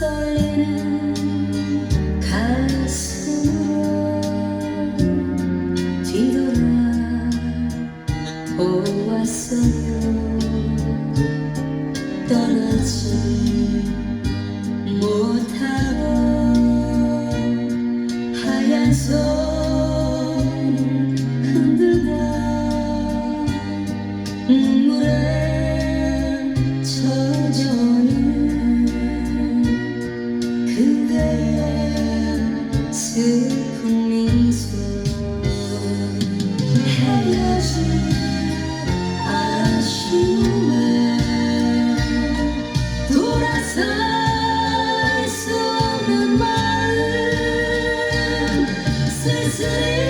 떨리는 가슴으로 보았어요 떠나지 못하고 하얀 손 흔들다 눈물에 그대 슬픈 미소 헤어진 아쉬움에 돌아설 수는 마음. 쓸쓸히